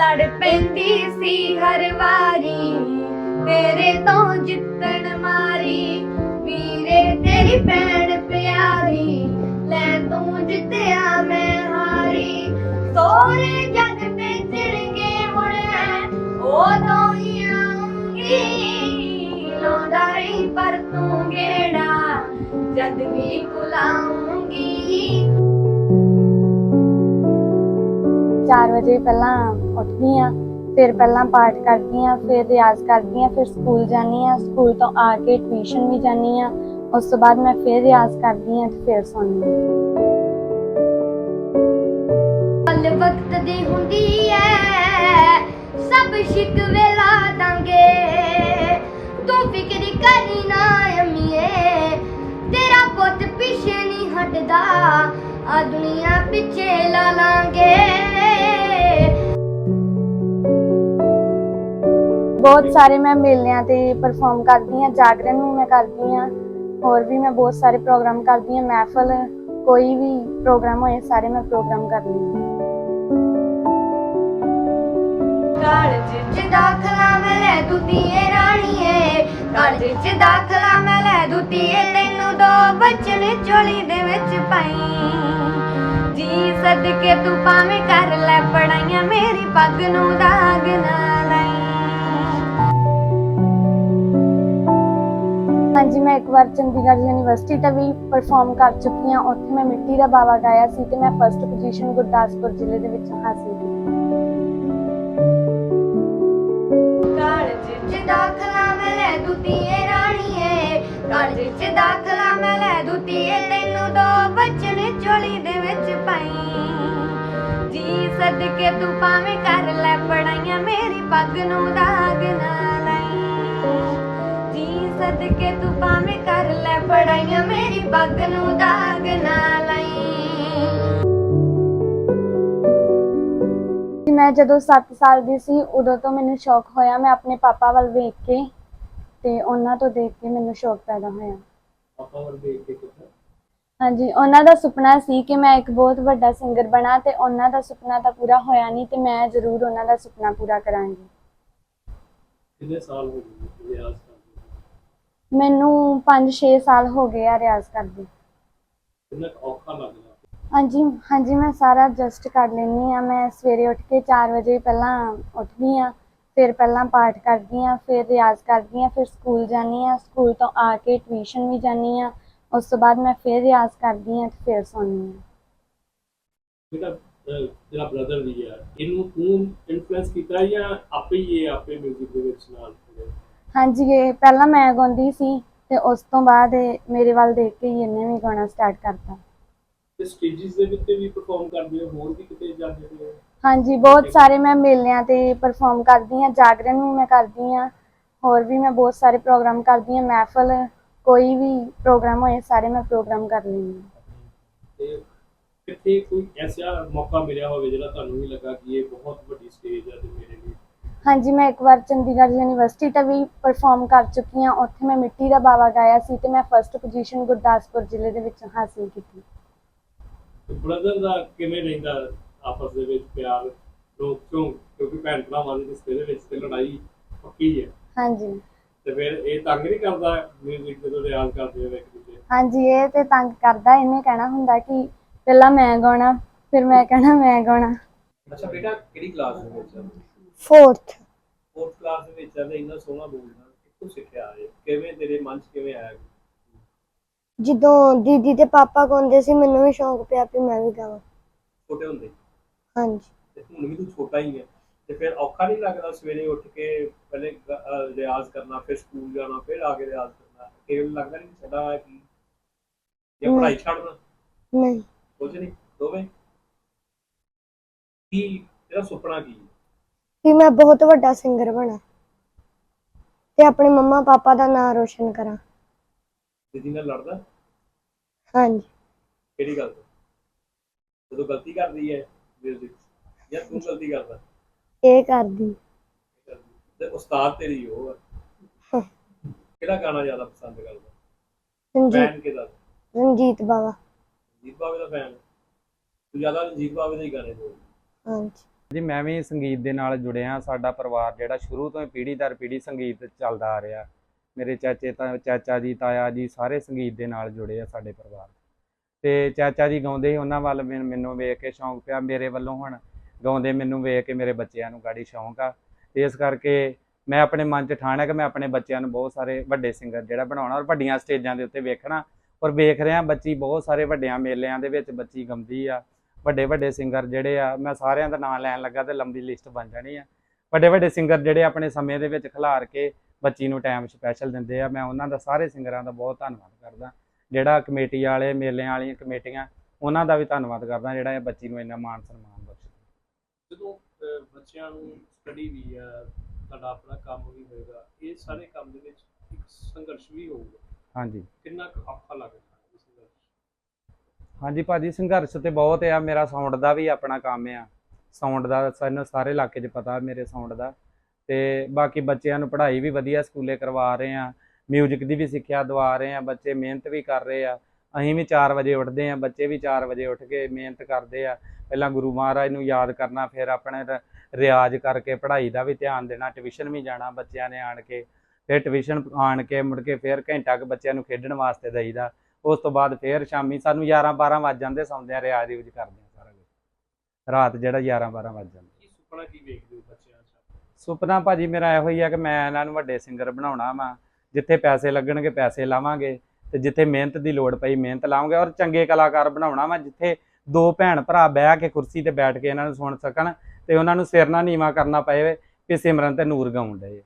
ਲੜ ਪੈਂਦੀ ਸੀ ਹਰ ਵਾਰੀ। ਤੇਰੇ ਤੋਂ ਜਿੱਤਣ ਮਾਰੀ, ਵੀਰੇ ਤੇਰੀ ਭੈਣ ਪਿਆਰੀ, ਲੈ ਤੂੰ ਜਿੱਤਿਆ ਮੈਂ ਹਾਰੀ। ਸੋਰੇ ਜਦ ਭੇਜਣਗੇ ਹੁਣ ਉਦੋਂ ਹੀ ਆਉਂਗੀ। ਲਾਉਂਦਾ ਰਹੀ ਪਰ ਤੂੰ ਗੇੜਾ ਜਦ ਵੀ ਬੁਲਾਉਂਗੀ। 4 ਵਜੇ ਪਹਿਲਾਂ ਉੱਠਦੀ ਆ, ਫਿਰ ਪਹਿਲਾਂ ਪਾਠ ਕਰਦੀ ਆ, ਫਿਰ ਰਿਆਜ਼ ਕਰਦੀ ਆ, ਫਿਰ ਸਕੂਲ ਜਾਂਦੀ ਆ, ਸਕੂਲ ਤੋਂ ਆ ਕੇ ਟਿਊਸ਼ਨ ਵੀ ਜਾਂਦੀ ਆ, ਉਸ ਤੋਂ ਬਾਅਦ ਮੈਂ ਫਿਰ ਰਿਆਜ਼ ਕਰਦੀ ਆ ਤੇ ਫਿਰ ਸੌਂਦੀ ਆ। ਪਲ ਵਕਤ ਦੀ ਹੁੰਦੀ ਐ, ਸਭ ਸ਼ਿਕਵੇ ਲਾ ਦਾਂਗੇ। ਤੂੰ ਫਿਕਰ ਕਰੀ ਨਾ ਅਮੀਏ, ਤੇਰਾ ਪੁੱਤ ਪਿੱਛੇ ਨਹੀਂ ਹਟਦਾ, ਆ ਦੁਨੀਆ ਪਿੱਛੇ ਲਾ ਲਾਂਗੇ। ਬਹੁਤ ਸਾਰੇ ਮੈਂ ਮੇਲਿਆਂ ਤੇ ਪਰਫਾਰਮ ਕਰਦੀ ਆ ਜਾਗਰਣ ਵੀ ਮੈਂ ਕਰਦੀ ਆ ਹੋਰ ਵੀ ਮੈਂ ਬਹੁਤ ਸਾਰੇ ਪ੍ਰੋਗਰਾਮ ਕਰਦੀ ਆ ਮਹਿਫਲ, ਕੋਈ ਵੀ ਪ੍ਰੋਗਰਾਮ ਹੋਏ ਸਾਰੇ ਮੈਂ ਪ੍ਰੋਗਰਾਮ ਕਰਦੀ ਆ ਕਾਲਜ ਚ ਦਾਖਲਾ ਮੈਂ ਲੈ ਦੁਤੀਏ ਰਾਣੀਏ, ਕਾਲਜ ਚ ਦਾਖਲਾ ਮੈਂ ਲੈ ਦੁਤੀਏ ਤੈਨੂੰ ਦੋ ਬੱਚਨ ਝੋਲੀ ਦੇ ਵਿੱਚ ਪਾਈ। ਜੀ ਸਦਕੇ ਤੂੰ ਭਾਵੇਂ ਕਰ ਲੈ ਪੜਾਈਆਂ, ਮੇਰੀ ਪੱਗ ਨੂੰ ਦਾਗਨਾ ਜੀ ਮੈਂ ਇੱਕ ਵਾਰ ਚੰਡੀਗੜ੍ਹ ਯੂਨੀਵਰਸਿਟੀ ਤੇ ਵੀ ਪਰਫਾਰਮ ਕਰ ਚੁੱਕੀ ਹਾਂ। ਉੱਥੇ ਮੈਂ ਮਿੱਟੀ ਦਾ ਬਾਵਾ ਗਾਇਆ ਸੀ ਤੇ ਮੈਂ ਫਰਸਟ ਪੋਜੀਸ਼ਨ ਗੁਰਦਾਸਪੁਰ ਜ਼ਿਲ੍ਹੇ ਦੇ ਵਿੱਚ ਹਾਸਿਲ ਕੀਤੀ। ਕਾਲਜ ਚ ਦਾਖਲਾ ਮੈਂ ਲੈ ਦੁਤੀਏ ਰਾਣੀਏ। ਕਾਲਜ ਚ ਦਾਖਲਾ ਮੈਂ ਲੈ ਦੁਤੀਏ ਤੈਨੂੰ ਦੋ ਬੱਚਨ ਝੋਲੀ ਦੇ ਵਿੱਚ ਪਾਈ। ਜੀ ਸਦਕੇ ਤੂੰ ਭਾਵੇਂ ਕਰ ਲੈ ਪੜਾਈਆਂ ਮੇਰੀ ਪੱਗ ਨੂੰ ਦਾਗ ਜੀ ਸਦਕੇ ਤੂੰ ਭਾਵੇਂ ਕਰ ਲੈ ਪੜਾਈਆਂ ਮੇਰੀ ਪੱਗ ਨੂੰ ਦਾਗ ਨਾ ਲਾਈ। ਕਿ ਮੈਂ ਜਦੋਂ 7 ਸਾਲ ਦੀ ਸੀ ਉਦੋਂ ਤੋਂ ਮੈਨੂੰ ਸ਼ੌਕ ਹੋਇਆ ਮੈਂ ਆਪਣੇ ਪਾਪਾ ਵੱਲ ਵੇਖ ਕੇ ਤੇ ਉਹਨਾਂ ਤੋਂ ਦੇਖ ਕੇ ਮੈਨੂੰ ਸ਼ੌਕ ਪੈਦਾ ਹੋਇਆ। ਪਾਪਾ ਵੱਲ ਕੇ ਹਾਂਜੀ ਉਹਨਾਂ ਦਾ ਸੁਪਨਾ ਸੀ ਕਿ ਮੈਂ ਇੱਕ ਬਹੁਤ ਵੱਡਾ ਸਿੰਗਰ ਬਣਾ ਤੇ ਉਹਨਾਂ ਦਾ ਸੁਪਨਾ ਤਾਂ ਪੂਰਾ ਹੋਇਆ ਨਹੀਂ ਤੇ ਮੈਂ ਜ਼ਰੂਰ ਉਹਨਾਂ ਦਾ ਸੁਪਨਾ ਪੂਰਾ ਕਰਾਂਗੀ। ਕਿੰਨੇ ਸਾਲ ਹੋ ਗਏ ਕਰਦੇ ਮੈਨੂੰ 5-6 ਸਾਲ ਹੋ ਗਏ ਆ ਰਿਆਜ਼ ਕਰਦੇ। ਕਿੰਨਾ ਕੁ ਔਖਾ ਲੱਗਦਾ? ਹਾਂਜੀ ਹਾਂਜੀ ਮੈਂ ਸਾਰਾ ਐਡਜਸਟ ਕਰ ਲੈਂਦੀ ਆ ਮੈਂ ਸਵੇਰੇ ਉੱਠ ਕੇ 4 ਵਜੇ ਪਹਿਲਾਂ ਉੱਠਦੀ ਆ ਫਿਰ ਪਹਿਲਾਂ ਪਾਠ ਕਰਦੀ ਆ ਫਿਰ ਰਿਆਜ਼ ਕਰਦੀ ਆ ਫਿਰ ਸਕੂਲ ਜਾਂਦੀ ਆ ਸਕੂਲ ਤੋਂ ਆ ਕੇ ਟਿਊਸ਼ਨ ਵੀ ਜਾਂਦੀ ਆ ਉਸ ਤੋਂ ਬਾਅਦ ਮੈਂ ਫਿਰ ਰਿਆਜ਼ ਕਰਦੀ ਆ ਤੇ ਫਿਰ ਸੌਂਦੀ ਆ ਬੇਟਾ ਅਹ, ਤੇਰਾ ਬ੍ਰਦਰ ਵੀ ਆ ਇਹਨੂੰ ਤੂੰ ਇਨਫਲੂਐਂਸ ਕੀਤਾ ਜਾਂ ਆਪੇ ਹੀ ਇਹ ਆਪੇ 뮤직 ਦੇ ਵਿੱਚ ਨਾਲ? ਹਾਂਜੀ ਇਹ ਪਹਿਲਾਂ ਮੈਂ ਗਾਉਂਦੀ ਸੀ ਤੇ ਉਸ ਤੋਂ ਬਾਅਦ ਇਹ ਮੇਰੇ ਵੱਲ ਦੇਖ ਕੇ ਹੀ ਇਹਨੇ ਵੀ ਗਾਉਣਾ ਸਟਾਰਟ ਕਰਤਾ। ਤੇ ਸਟੇਜਿਸ ਦੇ ਉੱਤੇ ਵੀ ਪਰਫਾਰਮ ਕਰਦੇ ਹੋ ਹੋਰ ਵੀ ਕਿਤੇ ਜਾਂਦੇ ਹੋ ਹਾਂਜੀ ਬਹੁਤ ਸਾਰੇ ਮੈਂ ਮੇਲਿਆਂ ਤੇ ਪਰਫਾਰਮ ਕਰਦੀ ਹਾਂ ਜਾਗਰਣ ਵੀ ਮੈਂ ਕਰਦੀ ਹਾਂ ਹੋਰ ਵੀ ਮੈਂ ਬਹੁਤ ਸਾਰੇ ਪ੍ਰੋਗਰਾਮ ਕਰਦੀ ਹਾਂ ਮਹਿਫਲ ਕੋਈ ਵੀ ਪ੍ਰੋਗਰਾਮ ਹੋਏ ਸਾਰੇ ਮੈਂ ਪ੍ਰੋਗਰਾਮ ਕਰ ਲੈਂਦੀ ਹਾਂ। ਤੇ ਕਿੱਥੇ ਕੋਈ ਐਸਾ ਮੌਕਾ ਮਿਲਿਆ ਹੋਵੇ ਜਿਹੜਾ ਤੁਹਾਨੂੰ ਵੀ ਲੱਗਾ ਕਿ ਇਹ ਬਹੁਤ ਵੱਡੀ ਸਟੇਜ ਹੈ ਤੇ ਮੇਰੇ ਲਈ ਹਾਂਜੀ ਮੈਂ ਇੱਕ ਵਾਰ ਚੰਡੀਗੜ੍ਹ ਯੂਨੀਵਰਸਿਟੀ ਤੇ ਵੀ ਪਰਫਾਰਮ ਕਰ ਚੁੱਕੀ ਹਾਂ। ਉੱਥੇ ਮੈਂ ਮਿੱਟੀ ਦਾ ਬਾਵਾ ਗਾਇਆ ਸੀ ਤੇ ਮੈਂ ਫਰਸਟ ਪੋਜੀਸ਼ਨ ਗੁਰਦਾਸਪੁਰ ਜ਼ਿਲ੍ਹੇ ਦੇ ਵਿੱਚ ਹਾਸਿਲ ਕੀਤੀ। ਬ੍ਰਦਰ ਦਾ ਕਿਵੇਂ ਰਹਿੰਦਾ ਆਪਸ ਦੇ ਵਿੱਚ ਪਿਆਰ? ਲੋਕ ਕਿਉਂ? ਕਿਉਂਕਿ ਭੈਣ ਭਰਾਵਾਂ ਦੇ ਰਿਸ਼ਤੇ ਦੇ ਵਿੱਚ ਤੇ ਲੜਾਈ ਪੱਕੀ ਹੈ। ਹਾਂਜੀ। ਤੇ ਫਿਰ ਇਹ ਤੰਗ ਨਹੀਂ ਕਰਦਾ ਮਿਊਜ਼ਿਕ ਜਦੋਂ ਰਿਆਜ਼ ਕਰਦੇ ਹੋ ਇੱਕ ਦੂਜੇ ਹਾਂਜੀ ਇਹ ਤੇ ਤੰਗ ਕਰਦਾ। ਇਹਨੇ ਕਹਿਣਾ ਹੁੰਦਾ ਕਿ ਪਹਿਲਾਂ ਮੈਂ ਗਾਉਣਾ ਫਿਰ ਮੈਂ ਕਹਿਣਾ ਮੈਂ ਗਾਉਣਾ। ਅੱਛਾ ਬੇਟਾ ਕਿਹੜੀ ਕਲਾਸ ਦੇ ਵਿੱਚ ਫੋਰਥ ਫੋਰਥ ਕਲਾਸ ਦੇ ਵਿੱਚ ਆ ਤੇ ਇੰਨਾ ਸੋਹਣਾ ਬੋਲਦਾ ਕਿੱਥੋਂ ਸਿੱਖਿਆ ਇਹ? ਕਿਵੇਂ ਤੇਰੇ ਮਨ 'ਚ ਕਿਵੇਂ ਆਇਆ? ਜਦੋਂ ਦੀਦੀ ਤੇ ਪਾਪਾ ਗਾਉਂਦੇ ਸੀ ਮੈਨੂੰ ਵੀ ਸ਼ੌਂਕ ਪਿਆ ਵੀ ਮੈਂ ਵੀ ਗਾਵਾਂ ਛੋਟੇ ਹੁੰਦੇ? ਹਾਂਜੀ। ਤੇ ਹੁਣ ਵੀ ਤੂੰ ਛੋਟਾ ਹੀ ਹੈ। ਤੇ ਫਿਰ ਔਖਾ ਨਹੀਂ ਲੱਗਦਾ ਸਵੇਰੇ ਉੱਠ ਕੇ ਪਹਿਲੇ ਗ- ਅਹ ਰਿਆਜ਼ ਕਰਨਾ ਫਿਰ ਸਕੂਲ ਜਾਣਾ ਫਿਰ ਆ ਕੇ ਰਿਆਜ਼ ਕਰਨਾ? ਕਿਵੇਂ ਲੱਗਦਾ ਨਹੀਂ ਛੱਡਾ ਕੀ? ਜਾਂ ਪੜ੍ਹਾਈ ਛੱਡਣਾ? ਨਹੀਂ। ਕੁਝ ਨਹੀਂ ਦੋਵੇਂ? ਕੀ ਤੇਰਾ ਸੁਪਨਾ ਕੀ ਹੈ? ਵੀ ਮੈਂ ਬਹੁਤ ਵੱਡਾ ਸਿੰਗਰ ਬਣਾ ਤੇ ਆਪਣੇ ਮੰਮਾ ਪਾਪਾ ਦਾ ਨਾਮ ਰੋਸ਼ਨ ਕਰਾਂ। ਦੀਦੀ ਨਾਲ ਲੜਦਾ? ਹਾਂਜੀ। ਕਿਹੜੀ ਗੱਲ ਤੋਂ? ਜਦੋਂ ਗਲਤੀ ਕਰਦੀ ਹੈ ਮਿਊਜ਼ਿਕ ਜਾਂ ਤੂੰ ਗਲਤੀ ਕਰਦਾ? ਇਹ ਕਰਦੀ। ਤੇ ਉਸਤਾਦ ਤੇਰੀ ਉਹ ਆ। ਕਿਹੜਾ ਗਾਣਾ ਜ਼ਿਆਦਾ ਪਸੰਦ ਕਰਦਾ? ਰਣਜੀਤ। ਫੈਨ ਕਿਹਦਾ? ਰਣਜੀਤ ਬਾਵਾ। ਰਣਜੀਤ ਬਾਵੇ ਦਾ ਫੈਨ। ਤੂੰ ਜ਼ਿਆਦਾ ਰਣਜੀਤ ਬਾਵੇ ਦੇ ਹੀ ਗਾਣੇ ਬੋਲ ਹਾਂਜੀ। ਜੀ, ਮੈਂ ਵੀ ਸੰਗੀਤ ਦੇ ਨਾਲ ਜੁੜਿਆ ਸਾਡਾ ਪਰਿਵਾਰ ਜਿਹੜਾ ਸ਼ੁਰੂ ਤੋਂ ਹੀ ਪੀੜ੍ਹੀ ਦਰ ਪੀੜ੍ਹੀ ਸੰਗੀਤ ਚੱਲਦਾ ਆ ਰਿਹਾ। ਮੇਰੇ ਚਾਚੇ ਤਾਂ, ਚਾਚਾ ਜੀ, ਤਾਇਆ ਜੀ ਸਾਰੇ ਸੰਗੀਤ ਦੇ ਨਾਲ ਜੁੜੇ ਆ ਸਾਡੇ ਪਰਿਵਾਰ ਤੇ ਚਾਚਾ ਜੀ ਗਾਉਂਦੇ ਹੀ ਉਹਨਾਂ ਵੱਲ ਮੈਨੂੰ ਵੇਖ ਕੇ ਸ਼ੌਂਕ ਪਿਆ। ਮੇਰੇ ਵੱਲੋਂ ਹੁਣ ਗਾਉਂਦੇ ਮੈਨੂੰ ਵੇਖ ਕੇ ਮੇਰੇ ਬੱਚਿਆਂ ਨੂੰ ਗਾੜੀ ਸ਼ੌਂਕ ਆ। ਤੇ ਇਸ ਕਰਕੇ ਮੈਂ ਆਪਣੇ ਮਨ 'ਚ ਠਾਣਾ ਕਿ ਮੈਂ ਆਪਣੇ ਬੱਚਿਆਂ ਨੂੰ ਬਹੁਤ ਸਾਰੇ ਵੱਡੇ ਸਿੰਗਰ ਜਿਹੜਾ ਬਣਾਉਣਾ ਔਰ ਵੱਡੀਆਂ ਸਟੇਜਾਂ ਦੇ ਉੱਤੇ ਵੇਖਣਾ ਔਰ ਵੇਖ ਰਿਹਾ ਬੱਚੀ ਬਹੁਤ ਸਾਰੇ ਵੱਡਿਆਂ ਮੇਲਿਆਂ ਦੇ ਵਿੱਚ ਬੱਚੀ ਗਾਉਂਦੀ ਆ। ਵੱਡੇ ਵੱਡੇ ਸਿੰਗਰ ਜਿਹੜੇ ਆ ਮੈਂ ਸਾਰਿਆਂ ਦਾ ਨਾਮ ਲੈਣ ਲੱਗਾ ਤੇ ਲੰਬੀ ਲਿਸਟ ਬਣ ਜਾਣੀ ਆ। ਵੱਡੇ ਵੱਡੇ ਸਿੰਗਰ ਜਿਹੜੇ ਆਪਣੇ ਸਮੇਂ ਦੇ ਵਿੱਚ ਖਿਲਾਰ ਕੇ ਬੱਚੀ ਨੂੰ ਟਾਈਮ ਸਪੈਸ਼ਲ ਦਿੰਦੇ ਆ ਮੈਂ ਉਹਨਾਂ ਦਾ ਸਾਰੇ ਸਿੰਗਰਾਂ ਦਾ ਬਹੁਤ ਧੰਨਵਾਦ ਕਰਦਾ। ਜਿਹੜਾ ਕਮੇਟੀ ਵਾਲੇ ਮੇਲਿਆਂ ਵਾਲੀਆਂ ਕਮੇਟੀਆਂ ਉਹਨਾਂ ਦਾ ਵੀ ਧੰਨਵਾਦ ਕਰਦਾ ਜਿਹੜਾ ਇਹ ਬੱਚੀ ਨੂੰ ਇੰਨਾ ਮਾਣ ਸਨਮਾਨ ਬਖਸ਼ਿਆ ਜਦੋਂ ਬੱਚਿਆਂ ਨੂੰ ਸਟੱਡੀ ਵੀ ਆ ਤੁਹਾਡਾ ਆਪਣਾ ਕੰਮ ਵੀ ਹੋਏਗਾ ਇਹ ਸਾਰੇ ਕੰਮ ਦੇ ਵਿੱਚ ਇੱਕ ਸੰਘਰਸ਼ ਵੀ ਹੋਊਗਾ। ਹਾਂਜੀ। ਕਿੰਨਾ ਕੁ ਔਖਾ ਲੱਗਦਾ? ਹਾਂਜੀ ਭਾਜੀ, ਸੰਘਰਸ਼ ਤੇ ਬਹੁਤ ਆ, ਮੇਰਾ ਸਾਊਂਡ ਦਾ ਵੀ ਆਪਣਾ ਕੰਮ ਆ। ਸਾਊਂਡ ਦਾ ਸਾਨੂੰ ਸਾਰੇ ਇਲਾਕੇ 'ਚ ਪਤਾ, ਮੇਰੇ ਸਾਊਂਡ ਦਾ। ਤੇ ਬਾਕੀ ਬੱਚਿਆਂ ਨੂੰ ਪੜ੍ਹਾਈ ਵੀ ਵਧੀਆ ਸਕੂਲੇ ਕਰਵਾ ਰਹੇ ਆ ਮਿਊਜ਼ਿਕ ਦੀ ਵੀ ਸਿੱਖਿਆ ਦਵਾ ਰਹੇ ਆ, ਬੱਚੇ ਮਿਹਨਤ ਵੀ ਕਰ ਰਹੇ ਆ। ਅਸੀਂ ਵੀ 4 ਵਜੇ ਉੱਠਦੇ ਆ, ਬੱਚੇ ਵੀ 4 ਵਜੇ ਉੱਠ ਕੇ ਮਿਹਨਤ ਕਰਦੇ ਆ। ਪਹਿਲਾਂ ਗੁਰੂ ਮਹਾਰਾਜ ਨੂੰ ਯਾਦ ਕਰਨਾ, ਫਿਰ ਆਪਣੇ ਰ- ਰਿਆਜ਼ ਕਰਕੇ ਪੜ੍ਹਾਈ ਦਾ ਵੀ ਧਿਆਨ ਦੇਣਾ ਟਿਊਸ਼ਨ ਵੀ ਜਾਣਾ ਬੱਚਿਆਂ ਨੇ ਆਣ ਕੇ। ਫਿਰ ਟਿਊਸ਼ਨ ਆਣ ਕੇ ਮੁੜ ਕੇ ਫਿਰ ਘੰਟਾ ਕੁ ਬੱਚਿਆਂ ਨੂੰ ਖੇਡਣ ਵਾਸਤੇ ਦਈਦਾ। ਉਸ ਤੋਂ ਬਾਅਦ ਫਿਰ ਸ਼ਾਮੀ ਸਾਨੂੰ 11 12 ਵੱਜ ਜਾਂਦੇ ਸੌਂਦੇ ਆ ਰਿਆਜ਼ ਰਿਊਜ਼ ਕਰਦੇ ਆ ਸਾਰਾ ਕੁਝ ਰਾਤ ਜਿਹੜਾ 11 12 ਵੱਜ ਜਾਂਦਾ। ਕੀ ਸੁਪਨਾ ਕੀ ਵੇਖਦੇ ਹੋ ਬੱਚਿਆਂ ਸੁਪਨਾ ਭਾਜੀ ਮੇਰਾ ਇਹੋ ਹੀ ਆ ਕਿ ਮੈਂ ਇਹਨਾਂ ਨੂੰ ਵੱਡੇ ਸਿੰਗਰ ਬਣਾਉਣਾ ਵਾ। ਜਿੱਥੇ ਪੈਸੇ ਲੱਗਣਗੇ ਪੈਸੇ ਲਾਵਾਂਗੇ ਤੇ ਜਿੱਥੇ ਮਿਹਨਤ ਦੀ ਲੋੜ ਪਈ ਮਿਹਨਤ ਲਾਵਾਂਗੇ ਔਰ ਚੰਗੇ ਕਲਾਕਾਰ ਬਣਾਉਣਾ ਵਾ ਜਿੱਥੇ ਦੋ ਭੈਣ ਭਰਾ ਬਹਿ ਕੇ ਕੁਰਸੀ ਤੇ ਬੈਠ ਕੇ ਇਹਨਾਂ ਨੂੰ ਸੁਣ ਸਕਣ ਤੇ ਉਹਨਾਂ ਨੂੰ ਸਿਰ ਨਾ ਨੀਵਾ ਕਰਨਾ ਪਏ ਵੀ ਸਿਮਰਨ ਤੇ ਨੂਰ ਡਏ ਆ।